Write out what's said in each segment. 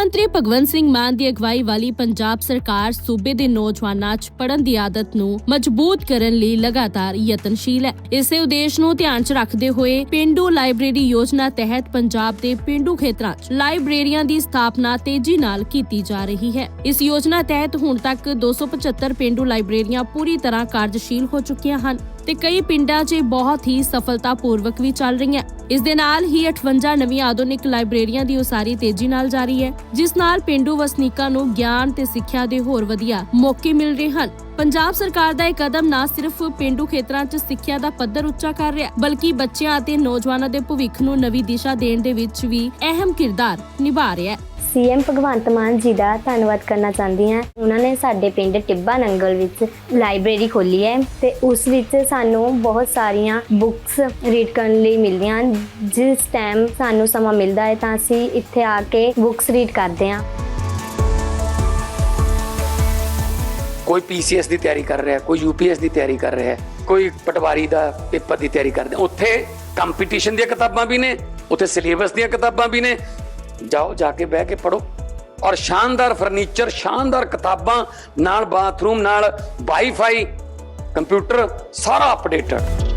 ਮੰਤਰੀ ਭਗਵੰਤ ਸਿੰਘ ਮਾਨ ਦੀ ਅਗਵਾਈ ਵਾਲੀ ਪੰਜਾਬ ਸਰਕਾਰ ਸੂਬੇ ਦੇ ਨੌਜਵਾਨਾਂ 'ਚ ਪੜ੍ਹਨ ਦੀ ਆਦਤ ਨੂੰ ਮਜ਼ਬੂਤ ਕਰਨ ਲਈ ਲਗਾਤਾਰ ਯਤਨਸ਼ੀਲ ਹੈ। ਇਸੇ ਉਦੇਸ਼ ਨੂੰ ਧਿਆਨ 'ਚ ਰੱਖਦੇ ਹੋਏ ਪਿੰਡੂ ਲਾਇਬ੍ਰੇਰੀ ਯੋਜਨਾ ਤਹਿਤ ਪੰਜਾਬ ਦੇ ਪਿੰਡੂ ਖੇਤਰਾਂ 'ਚ ਲਾਇਬ੍ਰੇਰੀਆਂ ਦੀ ਸਥਾਪਨਾ ਤੇਜ਼ੀ ਨਾਲ ਕੀਤੀ ਜਾ ਰਹੀ ਹੈ। ਇਸ ਯੋਜਨਾ ਤਹਿਤ ਹੁਣ ਤੱਕ 275 ਪਿੰਡੂ ਲਾਇਬ੍ਰੇਰੀਆਂ ਪੂਰੀ ਤਰ੍ਹਾਂ ਕਾਰਜਸ਼ੀਲ ਹੋ ਚੁੱਕੀਆਂ ਹਨ ਤੇ ਕਈ ਪਿੰਡਾਂ 'ਚ ਬਹੁਤ ਹੀ ਸਫਲਤਾਪੂਰਵਕ ਵੀ ਚੱਲ ਰਹੀਆਂ ਇਸ ਦੇ ਨਾਲ ਹੀ 58 ਨਵੀਆਂ ਆਧੁਨਿਕ ਲਾਇਬ੍ਰੇਰੀਆਂ ਦੀ ਉਸਾਰੀ ਤੇਜ਼ੀ ਨਾਲ ਜਾਰੀ ਹੈ, ਜਿਸ ਨਾਲ ਪਿੰਡੂ ਵਸਨੀਕਾਂ ਨੂੰ ਗਿਆਨ ਤੇ ਸਿੱਖਿਆ ਦੇ ਹੋਰ ਵਧੀਆ ਮੌਕੇ ਮਿਲ ਰਹੇ ਹਨ। ਪੰਜਾਬ ਸਰਕਾਰ ਦਾ ਇਹ ਕਦਮ ਨਾ ਸਿਰਫ ਪਿੰਡੂ ਖੇਤਰਾਂ 'ਚ ਸਿੱਖਿਆ ਦਾ ਪੱਧਰ ਉੱਚਾ ਕਰ ਰਿਹਾ, ਬਲਕਿ ਬੱਚਿਆਂ ਅਤੇ ਨੌਜਵਾਨਾਂ ਦੇ ਭਵਿੱਖ ਨੂੰ ਨਵੀਂ ਦਿਸ਼ਾ ਦੇਣ ਦੇ ਵਿੱਚ ਵੀ ਅਹਿਮ ਕਿਰਦਾਰ ਨਿਭਾ ਰਿਹਾ ਹੈ। ਸੀਐਮ ਭਗਵੰਤ ਮਾਨ ਜੀ ਦਾ ਧੰਨਵਾਦ ਕਰਨਾ ਚਾਹੁੰਦੀ ਹਾਂ। ਉਹਨਾਂ ਨੇ ਸਾਡੇ ਪਿੰਡ ਟਿੱਬਾ ਨੰਗਲ ਵਿੱਚ ਲਾਇਬ੍ਰੇਰੀ ਖੋਲੀ ਹੈ ਤੇ ਉਸ ਵਿੱਚ ਸਾਨੂੰ ਬਹੁਤ ਸਾਰੀਆਂ ਬੁੱਕਸ ਰੀਡ ਕਰਨ ਲਈ ਮਿਲਦੀਆਂ ਹਨ। ਜਿਸ ਟਾਈਮ ਸਾਨੂੰ ਸਮਾਂ ਮਿਲਦਾ ਹੈ ਤਾਂ ਅਸੀਂ ਇੱਥੇ ਆ ਕੇ ਬੁੱਕਸ ਰੀਡ ਕਰਦੇ ਹਾਂ। ਕੋਈ ਪੀਸੀਐਸ ਦੀ ਤਿਆਰੀ ਕਰ ਰਿਹਾ, ਕੋਈ ਯੂਪੀਐਸ ਦੀ ਤਿਆਰੀ ਕਰ ਰਿਹਾ, ਕੋਈ ਪਟਵਾਰੀ ਦਾ ਪੇਪਰ ਦੀ ਤਿਆਰੀ ਕਰਦੇ ਉੱਥੇ ਕੰਪੀਟੀਸ਼ਨ ਦੀਆਂ ਕਿਤਾਬਾਂ ਵੀ ਨੇ, ਉੱਥੇ ਸਿਲੇਬਸ ਦੀਆਂ ਕਿਤਾਬਾਂ ਵੀ ਨੇ ਜਾਓ, ਜਾ ਕੇ ਬਹਿ ਕੇ ਪੜੋ ਔਰ ਸ਼ਾਨਦਾਰ ਫਰਨੀਚਰ, ਸ਼ਾਨਦਾਰ ਕਿਤਾਬਾਂ, ਨਾਲ ਬਾਥਰੂਮ, ਨਾਲ ਵਾਈਫਾਈ ਕੰਪਿਊਟਰ, ਸਾਰਾ ਅਪਡੇਟਡ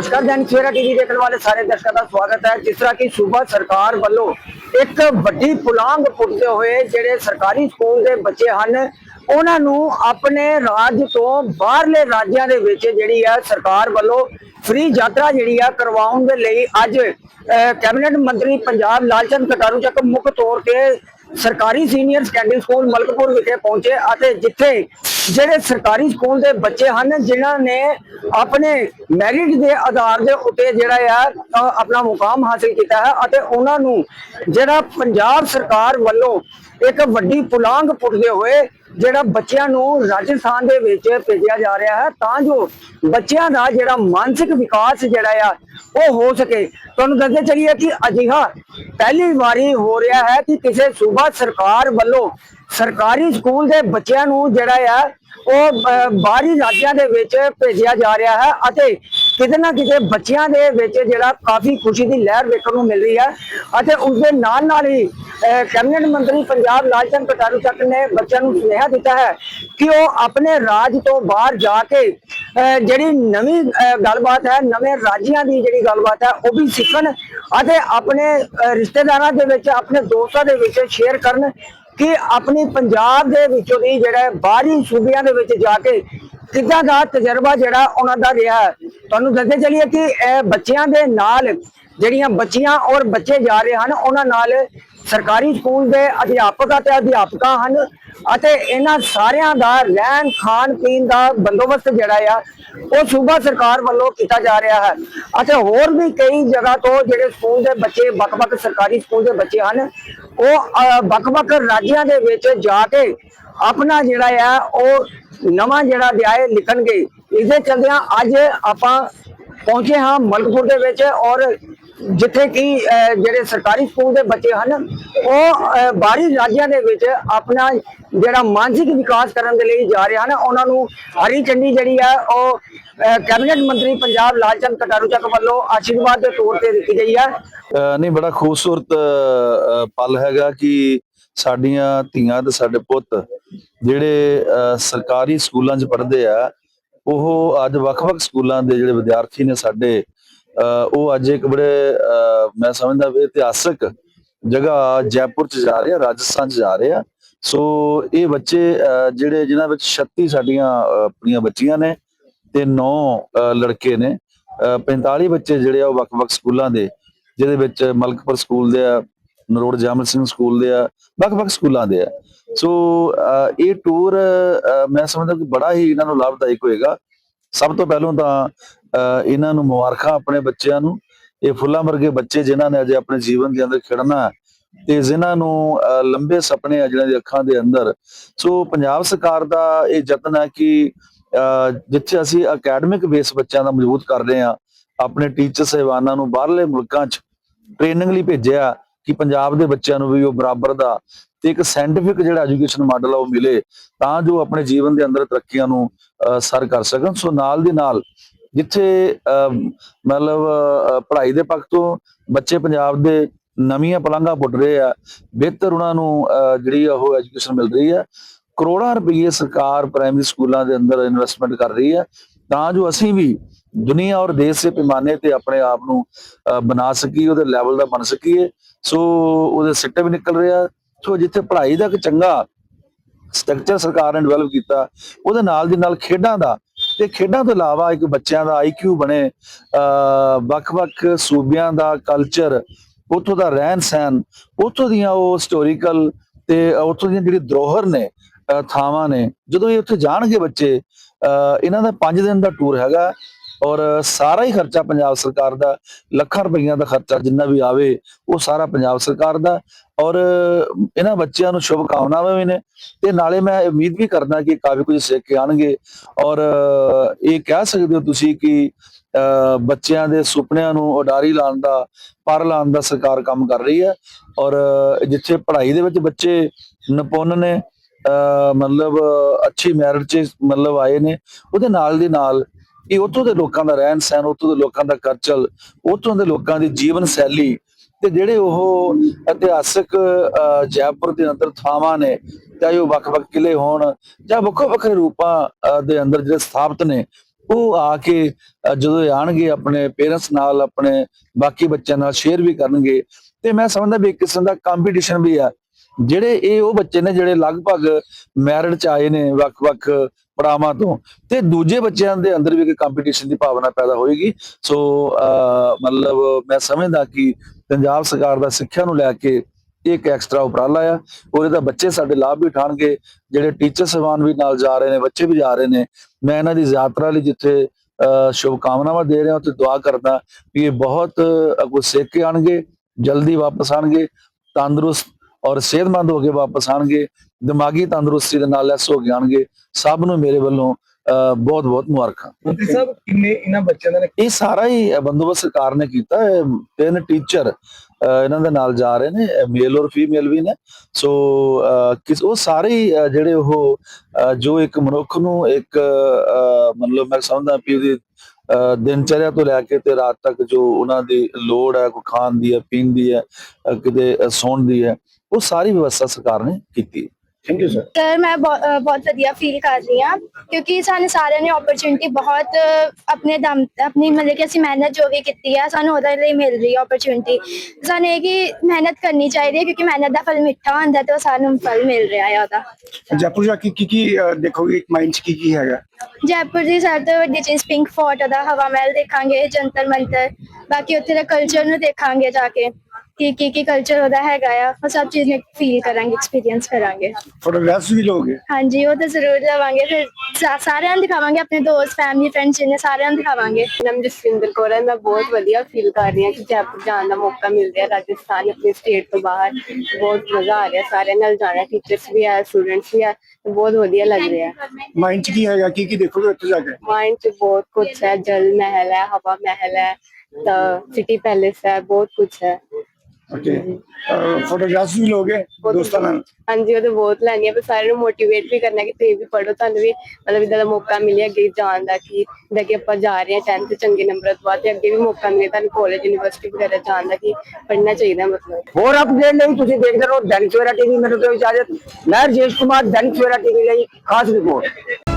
ਨਮਸਕਾਰ, ਜਨ ਸਵੇਰਾ ਟੀਵੀ ਦੇਖਣ ਵਾਲੇ ਸਾਰੇ ਦਰਸ਼ਕਾਂ ਦਾ ਸਵਾਗਤ ਹੈ। ਜਿਸ ਤਰ੍ਹਾਂ ਕਿ ਸੂਬਾ ਸਰਕਾਰ ਵੱਲੋਂ ਇੱਕ ਵੱਡੀ ਪੁਲਾਂਗ ਪੁੱਟਦੇ ਹੋਏ ਜਿਹੜੇ ਸਰਕਾਰੀ ਸਕੂਲ ਦੇ ਬੱਚੇ ਹਨ, ਉਹਨਾਂ ਨੂੰ ਆਪਣੇ ਰਾਜ ਤੋਂ ਬਾਹਰਲੇ ਰਾਜਾਂ ਦੇ ਵਿੱਚ ਜਿਹੜੀ ਹੈ ਸਰਕਾਰ ਵੱਲੋਂ ਫ੍ਰੀ ਯਾਤਰਾ ਜਿਹੜੀ ਆ ਕਰਵਾਉਣ ਦੇ ਲਈ ਅੱਜ ਕੈਬਨਿਟ ਮੰਤਰੀ ਪੰਜਾਬ ਲਾਲਚੰਦ ਕਟਾਰੂ ਚੱਕ ਮੁੱਖ ਤੌਰ ਤੇ ਸਰਕਾਰੀ ਸੀਨੀਅਰ ਸੈਕੰਡਰੀ ਸਕੂਲ ਮਲਕਪੁਰ ਵਿਖੇ ਪਹੁੰਚੇ ਅਤੇ ਜਿੱਥੇ ਜਿਹੜੇ ਸਰਕਾਰੀ ਸਕੂਲ ਦੇ ਬੱਚੇ ਹਨ, ਜਿਨ੍ਹਾਂ ਨੇ ਆਪਣੇ ਮੈਰਿਟ ਦੇ ਆਧਾਰ ਦੇ ਉੱਤੇ ਜਿਹੜਾ ਆ ਆਪਣਾ ਮੁਕਾਮ ਹਾਸਲ ਕੀਤਾ ਹੈ ਅਤੇ ਉਹਨਾਂ ਨੂੰ ਜਿਹੜਾ ਪੰਜਾਬ ਸਰਕਾਰ ਵੱਲੋਂ ਇੱਕ ਵੱਡੀ ਪੁਲਾਂਗ ਪੁੱਟਦੇ ਹੋਏ ਜਿਹੜਾ ਬੱਚਿਆਂ ਨੂੰ ਰਾਜਸਥਾਨ ਦੇ ਵਿੱਚ ਭੇਜਿਆ ਜਾ ਰਿਹਾ ਹੈ, ਤਾਂ ਜੋ ਬੱਚਿਆਂ ਦਾ ਜਿਹੜਾ ਮਾਨਸਿਕ ਵਿਕਾਸ ਜਿਹੜਾ ਆ, ਉਹ ਹੋ ਸਕੇ। ਤੁਹਾਨੂੰ ਦੱਸਦੇ ਚਲੀਏ ਕਿ ਅਜਿਹਾ ਪਹਿਲੀ ਵਾਰੀ ਹੋ ਰਿਹਾ ਹੈ ਕਿ ਕਿਸੇ ਸੂਬਾ ਸਰਕਾਰ ਵੱਲੋਂ ਸਰਕਾਰੀ ਸਕੂਲ ਦੇ ਬੱਚਿਆਂ ਨੂੰ ਜਿਹੜਾ ਆ ਉਹ ਬਾਹਰੀ ਰਾਜਾਂ ਦੇ ਵਿੱਚ ਭੇਜਿਆ ਜਾ ਰਿਹਾ ਹੈ ਅਤੇ ਕਿਤੇ ਨਾ ਕਿਤੇ ਬੱਚਿਆਂ ਦੇ ਵਿੱਚ ਜਿਹੜਾ ਕਾਫੀ ਖੁਸ਼ੀ ਦੀ ਲਹਿਰ ਵੇਖਣ ਨੂੰ ਮਿਲ ਰਹੀ ਹੈ ਅਤੇ ਉਸ ਦੇ ਨਾਲ ਨਾਲ ਹੀ ਕੈਬਨਿਟ ਮੰਤਰੀ ਪੰਜਾਬ ਲਾਲਚੰਦ ਕਟਾਰੂ ਚੱਕ ਨੇ ਬੱਚਿਆਂ ਨੂੰ ਸੁਨੇਹਾ ਦਿੱਤਾ ਹੈ ਕਿ ਉਹ ਆਪਣੇ ਰਾਜ ਤੋਂ ਬਾਹਰ ਜਾ ਕੇ ਅਹ, ਜਿਹੜੀ ਨਵੀਂ ਅਹ, ਗੱਲਬਾਤ ਹੈ ਨਵੇਂ ਰਾਜਿਆਂ ਦੀ ਜਿਹੜੀ ਗੱਲਬਾਤ ਹੈ ਉਹ ਵੀ ਸਿੱਖਣ ਅਤੇ ਆਪਣੇ ਰਿਸ਼ਤੇਦਾਰਾਂ ਦੇ ਵਿੱਚ ਆਪਣੇ ਦੋਸਤਾਂ ਦੇ ਵਿੱਚ ਸ਼ੇਅਰ ਕਰਨ ਕਿ ਆਪਣੀ ਪੰਜਾਬ ਦੇ ਵਿੱਚੋਂ ਦੀ ਜਿਹੜਾ ਬਾਹਰੀ ਸੂਬਿਆਂ ਦੇ ਵਿੱਚ ਜਾ ਕੇ ਕਿੱਦਾਂ ਦਾ ਤਜਰਬਾ ਜਿਹੜਾ ਉਹਨਾਂ ਦਾ ਰਿਹਾ ਹੈ। ਤੁਹਾਨੂੰ ਦੱਸਦੇ ਚਲੀਏ ਕਿ ਬੱਚਿਆਂ ਦੇ ਨਾਲ ਜਿਹੜੀਆਂ ਬੱਚੀਆਂ ਔਰ ਬੱਚੇ ਜਾ ਰਹੇ ਹਨ, ਉਹਨਾਂ ਨਾਲ ਸਰਕਾਰੀ ਸਕੂਲ ਦੇ ਅਧਿਆਪਕ ਅਤੇ ਅਧਿਆਪਕਾਂ ਹਨ ਅਤੇ ਇਹਨਾਂ ਸਾਰਿਆਂ ਦਾ ਰਹਿਣ ਖਾਣ ਪੀਣ ਦਾ ਬੰਦੋਬਸਤ ਜਿਹੜਾ ਆ, ਉਹ ਸੂਬਾ ਸਰਕਾਰ ਵੱਲੋਂ ਕੀਤਾ ਜਾ ਰਿਹਾ ਹੈ। ਅਤੇ ਹੋਰ ਵੀ ਕਈ ਜਗ੍ਹਾ ਤੋਂ ਜਿਹੜੇ ਸਕੂਲ ਦੇ ਬੱਚੇ, ਵੱਖ-ਵੱਖ ਸਰਕਾਰੀ ਸਕੂਲ ਦੇ ਬੱਚੇ ਹਨ, ਉਹ ਵੱਖ-ਵੱਖ ਰਾਜਿਆਂ ਦੇ ਵਿੱਚ ਜਾ ਕੇ ਆਪਣਾ ਜਿਹੜਾ ਆ, ਉਹ ਨਵਾਂ ਜਿਹੜਾ ਅਧਿਆਇ ਲਿਖਣਗੇ। ਇਸੇ ਚਲਦਿਆਂ ਅੱਜ ਆਪਾਂ ਪਹੁੰਚੇ ਹਾਂ ਮਲਕਪੁਰ ਦੇ ਵਿੱਚ ਔਰ ਜਿੱਥੇ ਕਿ ਜਿਹੜੇ ਸਰਕਾਰੀ ਸਕੂਲ ਦੇ ਬੱਚੇ ਹਨ ਉਹ ਬਾਹਰੀ ਰਾਜਾਂ ਦੇ ਵਿੱਚ ਆਪਣਾ ਜਿਹੜਾ ਮਾਨਸਿਕ ਵਿਕਾਸ ਕਰਨ ਦੇ ਲਈ ਜਾ ਰਹੇ ਹਨ। ਉਹਨਾਂ ਨੂੰ ਹਰੀ ਝੰਡੀ ਜਿਹੜੀ ਹੈ ਉਹ ਕੈਬਨਿਟ ਮੰਤਰੀ ਪੰਜਾਬ ਲਾਲਚੰਦ ਕਟਾਰੂ ਚੱਕ ਵੱਲੋਂ ਆਸ਼ੀਰਵਾਦ ਦੇ ਤੌਰ ਤੇ ਦਿੱਤੀ ਗਈ ਹੈ ਨਹੀਂ ਬੜਾ ਖੂਬਸੂਰਤ ਪਲ ਹੈਗਾ ਕਿ ਸਾਡੀਆਂ ਧੀਆਂ ਤੇ ਸਾਡੇ ਪੁੱਤ ਜਿਹੜੇ ਅਹ, ਸਰਕਾਰੀ ਸਕੂਲਾਂ 'ਚ ਪੜ੍ਹਦੇ ਆ ਉਹ ਅੱਜ ਵੱਖ-ਵੱਖ ਸਕੂਲਾਂ ਦੇ ਜਿਹੜੇ ਵਿਦਿਆਰਥੀ ਨੇ ਸਾਡੇ ਉਹ ਅੱਜ ਇੱਕ ਬੜੇ ਅਹ, ਮੈਂ ਸਮਝਦਾ ਵੀ ਇਤਿਹਾਸਕ ਜਗ੍ਹਾ ਜੈਪੁਰ 'ਚ ਜਾ ਰਹੇ ਆ ਰਾਜਸਥਾਨ 'ਚ ਜਾ ਰਹੇ ਆ। ਸੋ ਇਹ ਬੱਚੇ ਜਿਹੜੇ ਜਿਨ੍ਹਾਂ ਵਿੱਚ 36 ਸਾਡੀਆਂ ਆਪਣੀਆਂ ਬੱਚੀਆਂ ਨੇ ਤੇ 9 ਲੜਕੇ ਨੇ ਅਹ, 45 ਬੱਚੇ ਜਿਹੜੇ ਆ ਉਹ ਵੱਖ-ਵੱਖ ਸਕੂਲਾਂ ਦੇ ਜਿਹਦੇ ਵਿੱਚ ਮਲਕਪੁਰ ਸਕੂਲ ਦੇ ਆ ਨਰੋੜ ਜਾਮਲ ਸਿੰਘ ਸਕੂਲ ਦੇ ਆ ਵੱਖ-ਵੱਖ ਸਕੂਲਾਂ ਦੇ ਆ। ਸੋ ਅਹ, ਇਹ ਟੂਰ ਮੈਂ ਸਮਝਦਾ ਕਿ ਬੜਾ ਹੀ ਇਹਨਾਂ ਨੂੰ ਲਾਭਦਾਇਕ ਹੋਏਗਾ। ਸਭ ਤੋਂ ਪਹਿਲਾਂ ਤਾਂ ਇਹਨਾਂ ਨੂੰ ਮੁਬਾਰਕਾਂ ਆਪਣੇ ਬੱਚਿਆਂ ਨੂੰ। ਇਹ ਫੁੱਲਾਂ ਵਰਗੇ ਬੱਚੇ ਜਿਨ੍ਹਾਂ ਨੇ ਅਜੇ ਆਪਣੇ ਜੀਵਨ ਦੇ ਅੰਦਰ ਖਿੜਨਾ ਤੇ ਜਿਨ੍ਹਾਂ ਨੂੰ ਲੰਬੇ ਸੁਪਨੇ ਆ ਜਿਹਨਾਂ ਦੀ ਅੱਖਾਂ ਦੇ ਅੰਦਰ। ਸੋ ਪੰਜਾਬ ਸਰਕਾਰ ਦਾ ਇਹ ਯਤਨ ਹੈ ਕਿ ਜਿੱਥੇ ਅਸੀਂ ਅਕੈਡਮਿਕ ਬੇਸ ਬੱਚਿਆਂ ਦਾ ਮਜ਼ਬੂਤ ਕਰ ਰਹੇ ਆ ਆਪਣੇ ਟੀਚਰ ਸਹਿਬਾਨਾਂ ਨੂੰ ਬਾਹਰਲੇ ਮੁਲਕਾਂ 'ਚ ਟ੍ਰੇਨਿੰਗ ਲਈ ਭੇਜਿਆ ਕਿ ਪੰਜਾਬ ਦੇ ਬੱਚਿਆਂ ਨੂੰ ਵੀ ਉਹ ਬਰਾਬਰ ਦਾ ਤੇ ਇੱਕ ਸਾਇੰਟੀਫਿਕ ਜਿਹੜਾ ਐਜੂਕੇਸ਼ਨ ਮਾਡਲ ਆ ਉਹ ਮਿਲੇ ਤਾਂ ਜੋ ਆਪਣੇ ਜੀਵਨ ਦੇ ਅੰਦਰ ਤਰੱਕੀਆਂ ਨੂੰ ਅਹ, ਸਰ ਕਰ ਸਕਣ। ਸੋ ਨਾਲ ਦੀ ਨਾਲ ਜਿੱਥੇ ਮਤਲਬ ਪੜ੍ਹਾਈ ਦੇ ਪੱਖ ਤੋਂ ਬੱਚੇ ਪੰਜਾਬ ਦੇ ਨਵੀਆਂ ਪਲੰਘਾਂ ਪੁੱਟ ਰਹੇ ਆ, ਬਿਹਤਰ ਉਹਨਾਂ ਨੂੰ ਜਿਹੜੀ ਆ ਉਹ ਐਜੂਕੇਸ਼ਨ ਮਿਲ ਰਹੀ ਹੈ ਕਰੋੜਾਂ ਰੁਪਏ ਸਰਕਾਰ ਪ੍ਰਾਇਮਰੀ ਸਕੂਲਾਂ ਦੇ ਅੰਦਰ ਇਨਵੈਸਟਮੈਂਟ ਕਰ ਰਹੀ ਹੈ ਤਾਂ ਜੋ ਅਸੀਂ ਵੀ ਦੁਨੀਆ ਔਰ ਦੇਸ਼ ਦੇ ਪੈਮਾਨੇ ਤੇ ਆਪਣੇ ਆਪ ਨੂੰ ਬਣਾ ਸਕੀਏ, ਉਹਦੇ ਲੈਵਲ ਦਾ ਬਣ ਸਕੀਏ। ਸੋ, ਉਹਦੇ ਸਿੱਟੇ ਵੀ ਨਿਕਲ ਰਿਹਾ ਸੋ, ਜਿੱਥੇ ਪੜ੍ਹਾਈ ਦਾ ਇੱਕ ਚੰਗਾ ਸਟਰਕਚਰ ਸਰਕਾਰ ਨੇ ਡਿਵੈਲਪ ਕੀਤਾ, ਉਹਦੇ ਨਾਲ ਦੀ ਨਾਲ ਖੇਡਾਂ ਦਾ ਤੇ ਖੇਡਾਂ ਤੋਂ ਇਲਾਵਾ ਇੱਕ ਬੱਚਿਆਂ ਦਾ ਆਈਕਿਊ ਬਣੇ, ਅਹ ਵੱਖ-ਵੱਖ ਸੂਬਿਆਂ ਦਾ ਕਲਚਰ ਉੱਥੋਂ ਦਾ ਰਹਿਣ ਸਹਿਣ ਉੱਥੋਂ ਦੀਆਂ ਉਹ ਹਿਸਟੋਰੀਕਲ ਤੇ ਉੱਥੋਂ ਦੀਆਂ ਜਿਹੜੀ ਧਰੋਹਰ ਨੇ, ਅਹ ਥਾਵਾਂ ਨੇ, ਜਦੋਂ ਇਹ ਉੱਥੇ ਜਾਣਗੇ ਬੱਚੇ, ਅਹ ਇਹਨਾਂ ਦਾ 5 ਦਿਨ ਦਾ ਟੂਰ ਹੈਗਾ। ਔਰ ਸਾਰਾ ਹੀ ਖਰਚਾ ਪੰਜਾਬ ਸਰਕਾਰ ਦਾ ਲੱਖਾਂ ਰੁਪਈਆ ਦਾ ਖਰਚਾ ਜਿੰਨਾ ਵੀ ਆਵੇ ਉਹ ਸਾਰਾ ਪੰਜਾਬ ਸਰਕਾਰ ਦਾ। ਔਰ ਇਹਨਾਂ ਬੱਚਿਆਂ ਨੂੰ ਸ਼ੁਭ ਕਾਮਨਾਵਾਂ ਵੀ ਨੇ। ਤੇ ਨਾਲੇ ਮੈਂ ਉਮੀਦ ਵੀ ਕਰਦਾ ਕਿ ਕਾਫੀ ਕੁਝ ਸਿੱਖ ਕੇ ਆਣਗੇ ਔਰ ਇਹ ਕਹਿ ਸਕਦੇ ਹੋ ਤੁਸੀਂ ਕਿ ਅਹ, ਬੱਚਿਆਂ ਦੇ ਸੁਪਨਿਆਂ ਨੂੰ ਉਡਾਰੀ ਲਾਉਣ ਦਾ ਪਰ ਲਾਉਣ ਦਾ ਸਰਕਾਰ ਕੰਮ ਕਰ ਰਹੀ ਹੈ। ਔਰ ਜਿੱਥੇ ਪੜ੍ਹਾਈ ਦੇ ਵਿੱਚ ਬੱਚੇ ਨਿਪੁੰਨ ਨੇ ਅਹ, ਮਤਲਬ ਅੱਛੀ ਮੈਰਿਟ 'ਚ ਮਤਲਬ ਆਏ ਨੇ ਉਹਦੇ ਨਾਲ ਦੀ ਨਾਲ ਇਹ ਉੱਥੋਂ ਦੇ ਲੋਕਾਂ ਦਾ ਰਹਿਣ ਸਹਿਣ, ਉੱਥੋਂ ਦੇ ਲੋਕਾਂ ਦਾ ਕਲਚਰ ਉੱਥੋਂ ਦੇ ਲੋਕਾਂ ਦੀ ਜੀਵਨ ਸ਼ੈਲੀ ਤੇ ਜਿਹੜੇ ਉਹ ਇਤਿਹਾਸਕ ਜੈਪੁਰ ਦੇ ਅੰਦਰ ਥਾਵਾਂ ਨੇ ਚਾਹੇ ਉਹ ਵੱਖ-ਵੱਖ ਕਿਲੇ ਹੋਣ ਜਾਂ ਵੱਖੋ ਵੱਖਰੇ ਰੂਪਾਂ ਦੇ ਅੰਦਰ ਜਿਹੜੇ ਸਥਾਪਿਤ ਨੇ, ਉਹ ਆ ਕੇ ਜਦੋਂ ਇਹ ਆਣਗੇ ਆਪਣੇ ਪੇਰੈਂਟਸ ਨਾਲ, ਆਪਣੇ ਬਾਕੀ ਬੱਚਿਆਂ ਨਾਲ ਸ਼ੇਅਰ ਵੀ ਕਰਨਗੇ ਤੇ ਮੈਂ ਸਮਝਦਾ ਵੀ ਇੱਕ ਕਿਸਮ ਦਾ ਕੰਪੀਟੀਸ਼ਨ ਵੀ ਆ। ਜਿਹੜੇ ਇਹ ਉਹ ਬੱਚੇ ਨੇ ਜਿਹੜੇ ਲਗਭਗ ਮੈਰਿਟ ਚ ਆਏ ਨੇ, ਵੱਖ-ਵੱਖ ਪੜਾਵਾਂ ਤੋਂ ਤੇ ਦੂਜੇ ਬੱਚਿਆਂ ਦੇ ਅੰਦਰ ਵੀ ਇੱਕ ਕੰਪੀਟੀਸ਼ਨ ਦੀ ਭਾਵਨਾ ਪੈਦਾ ਹੋਏਗੀ। ਸੋ ਮਤਲਬ ਮੈਂ ਸਮਝਦਾ ਕਿ ਪੰਜਾਬ ਸਰਕਾਰ ਦਾ ਸਿੱਖਿਆ ਨੂੰ ਲੈ ਕੇ ਇਹ ਇੱਕ ਐਕਸਟਰਾ ਉਪਰਾਲਾ ਆ। ਔਰ ਇਹਦਾ ਬੱਚੇ ਸਾਡੇ ਲਾਭ ਵੀ ਉਠਾਣਗੇ ਜਿਹੜੇ ਟੀਚਰ ਸਹਿਬਾਨ ਵੀ ਨਾਲ ਜਾ ਰਹੇ ਨੇ ਬੱਚੇ ਵੀ ਜਾ ਰਹੇ ਨੇ। ਮੈਂ ਇਹਨਾਂ ਦੀ ਯਾਤਰਾ ਲਈ ਜਿੱਥੇ ਅਹ, ਸ਼ੁਭ ਕਾਮਨਾਵਾਂ ਦੇ ਰਿਹਾ ਤੇ ਦੁਆ ਕਰਦਾ ਵੀ ਇਹ ਬਹੁਤ ਅਹ, ਕੁਝ ਸਿੱਖ ਕੇ ਆਣਗੇ ਜਲਦੀ ਵਾਪਸ ਆਣਗੇ ਤੰਦਰੁਸਤ ਔਰ ਸਿਹਤਮੰਦ ਹੋ ਕੇ ਵਾਪਸ ਆਣਗੇ ਦਿਮਾਗੀ ਤੰਦਰੁਸਤੀ ਦੇ ਨਾਲ ਲੈਸ ਹੋ ਕੇ ਆਣਗੇ ਸਭ ਨੂੰ ਮੇਰੇ ਵੱਲੋਂ ਬਹੁਤ ਬਹੁਤ ਮੁਬਾਰਕਾਂ। ਮੋਦੀ ਸਾਹਿਬ ਕਿੰਨੇ ਇਹਨਾਂ ਬੱਚਿਆਂ ਦਾ ਇਹ ਸਾਰਾ ਹੀ ਬੰਦੋਬਸਤ ਸਰਕਾਰ ਨੇ ਕੀਤਾ ਤਿੰਨ ਟੀਚਰ ਇਹਨਾਂ ਦੇ ਨਾਲ ਜਾ ਰਹੇ ਨੇ ਮੇਲ ਔਰ ਫੀਮੇਲ ਵੀ ਨੇ। ਸੋ ਕਿਸ ਉਹ ਸਾਰੇ ਜਿਹੜੇ ਉਹ ਜੋ ਇੱਕ ਮਨੁੱਖ ਨੂੰ ਇੱਕ ਮਤਲਬ ਮੈਂ ਸਮਝਦਾ ਵੀ ਉਹਦੀ ਦਿਨਚਰਿਆ ਤੋਂ ਲੈ ਕੇ ਤੇ ਰਾਤ ਤੱਕ ਜੋ ਉਹਨਾਂ ਦੀ ਲੋੜ ਹੈ, ਕੋਈ ਖਾਣ ਦੀ ਹੈ, ਪੀਣ ਦੀ ਹੈ ਕਿਤੇ ਸੌਣ ਦੀ ਹੈ, ਉਹ ਸਾਰੀ ਵਿਵਸਥਾ ਸਰਕਾਰ ਨੇ ਕੀਤੀ ਥੈਂਕ ਯੂ ਸਰ ਸਰ ਮੈਂ ਬਹੁਤ ਵਧੀਆ ਫੀਲ ਕਰ ਰਹੀ ਹਾਂ ਕਿਉਂਕਿ ਸਾਨੂੰ ਸਾਰਿਆਂ ਨੇ ਓਪਰਚ्युनिटी ਬਹੁਤ ਆਪਣੇ ਦਮ ਆਪਣੀ ਮਤਲਬ ਕਿ ਅਸੀਂ ਮਿਹਨਤ ਜੋ ਵੀ ਕੀਤੀ ਹੈ ਸਾਨੂੰ ਉਹਦੇ ਲਈ ਮਿਲ ਰਹੀ ਹੈ ਓਪਰਚ्युनिटी ਸਾਨੂੰ ਇਹ ਕਿ ਮਿਹਨਤ ਕਰਨੀ ਚਾਹੀਦੀ ਹੈ ਕਿਉਂਕਿ ਮਿਹਨਤ ਦਾ ਫਲ ਮਿੱਠਾ ਹੁੰਦਾ ਤੇ ਸਾਨੂੰ ਫਲ ਮਿਲ ਰਿਹਾ ਹੈ ਉਹਦਾ। ਜੈਪੁਰ ਜਾ ਕੀ ਕੀ ਦੇਖੋਗੇ ਇੱਕ ਮਾਈਂਡ ਚ ਕੀ ਕੀ ਹੈਗਾ? ਜੈਪੁਰ ਦੀ ਸਭ ਤੋਂ ਵੱਡੀ ਚੀਜ਼ ਪਿੰਕ ਫੋਰਟ ਦਾ ਹਵਾ ਮਹਿਲ ਦੇਖਾਂਗੇ ਜੰਤਰ ਮੰਤਰ ਬਾਕੀ ਉੱਥੇ ਦਾ ਕਲਚਰ ਨੂੰ ਦੇਖਾਂਗੇ ਜਾ ਕੇ। ਕਿ ਕੀ ਕੀ ਕਲਚਰ ਉਹਦਾ ਹੈਗਾ ਆ ਉਹ ਸਭ ਚੀਜ਼ ਨੂੰ ਫੀਲ ਕਰਾਂਗੇ ਐਕਸਪੀਰੀਅੰਸ ਕਰਾਂਗੇ। ਫੋਟੋਗ੍ਰਾਫਸ ਵੀ ਲੋਗੇ ਹਾਂਜੀ ਉਹ ਤਾਂ ਜ਼ਰੂਰ ਲਵਾਂਗੇ ਫਿਰ ਸਾ- ਸਾਰਿਆਂ ਨੂੰ ਦਿਖਾਵਾਂਗੇ ਆਪਣੇ ਦੋਸਤ ਫੈਮਿਲੀ ਫਰੈਂਡਸ ਜਿਹਨੇ ਸਾਰਿਆਂ ਨੂੰ ਦਿਖਾਵਾਂਗੇ। ਨਾਮ ਜਸਵਿੰਦਰ ਕੌਰ ਹੈ ਮੈਂ ਬਹੁਤ ਵਧੀਆ ਫੀਲ ਕਰ ਰਹੀ ਹਾਂ ਕਿ ਜੈਪੁਰ ਜਾਣ ਦਾ ਮੌਕਾ ਮਿਲ ਰਿਹਾ ਰਾਜਸਥਾਨ ਆਪਣੀ ਸਟੇਟ ਤੋਂ ਬਾਹਰ। ਬਹੁਤ ਮਜ਼ਾ ਆ ਰਿਹਾ ਸਾਰਿਆਂ ਨਾਲ ਜਾਣਾ ਟੀਚਰਸ ਵੀ ਆ ਸਟੂਡੈਂਟਸ ਵੀ ਆ ਤੇ ਬਹੁਤ ਵਧੀਆ ਲੱਗ ਰਿਹਾ। ਮਾਈਂਡ ਚ ਕੀ ਹੈਗਾ? ਕੀ ਕੀ ਦੇਖੋਗੇ ਉੱਥੇ ਜਾ ਕੇ? ਮਾਇੰਡ 'ਚ ਬਹੁਤ ਕੁਝ ਹੈ ਜਲ ਮਹਿਲ ਹੈ ਹਵਾ ਮਹਿਲ ਹੈ ਤਾਂ ਸਿਟੀ ਪੈਲੇਸ ਹੈ ਬਹੁਤ ਕੁਝ ਹੈ। ਓਕੇ ਫੋਟੋਗ੍ਰਾਫਸ ਵੀ ਲੋਗੇ ਦੋਸਤਾਂ ਨਾਲ? ਹਾਂਜੀ ਉਹ ਤਾਂ ਬਹੁਤ ਲੈਣੀ ਹੈ ਪਰ ਸਾਰਿਆਂ ਨੂੰ ਮੋਟੀਵੇਟ ਵੀ ਕਰਨਾ ਕਿ ਤੁਸੀਂ ਵੀ ਪੜੋ ਤੁਹਾਨੂੰ ਵੀ ਮਤਲਬ ਇਦਾਂ ਦਾ ਮੌਕਾ ਮਿਲਿਆ ਅੱਗੇ ਜਾਣ ਦਾ ਕਿ ਜਿੱਦਾਂ ਕਿ ਆਪਾਂ ਜਾ ਰਹੇ ਹਾਂ 10th ਚੰਗੇ ਨੰਬਰਾਂ ਤੋਂ ਬਾਅਦ ਤੇ ਅੱਗੇ ਵੀ ਮੌਕਾ ਮਿਲੇ ਤੁਹਾਨੂੰ ਕਾਲਜ ਯੂਨੀਵਰਸਿਟੀ ਵਗੈਰਾ ਜਾਣ ਦਾ ਕਿ ਪੜ੍ਹਨਾ ਚਾਹੀਦਾ ਮਤਲਬ। ਹੋਰ ਅਪਡੇਟ ਲਈ ਤੁਸੀਂ ਦੇਖਦੇ ਰਹੋ ਦੈਨਿਕ ਸਵੇਰਾ ਟੀਵੀ ਮੈਨੂੰ ਤੋਂ ਇਜਾਜ਼ਤ। ਮੈਂ ਰਜੇਸ਼ ਕੁਮਾਰ ਦੈਨਿਕ ਸਵੇਰਾ ਟੀਵੀ ਲਈ ਖਾਸ ਰਿਪੋਰਟ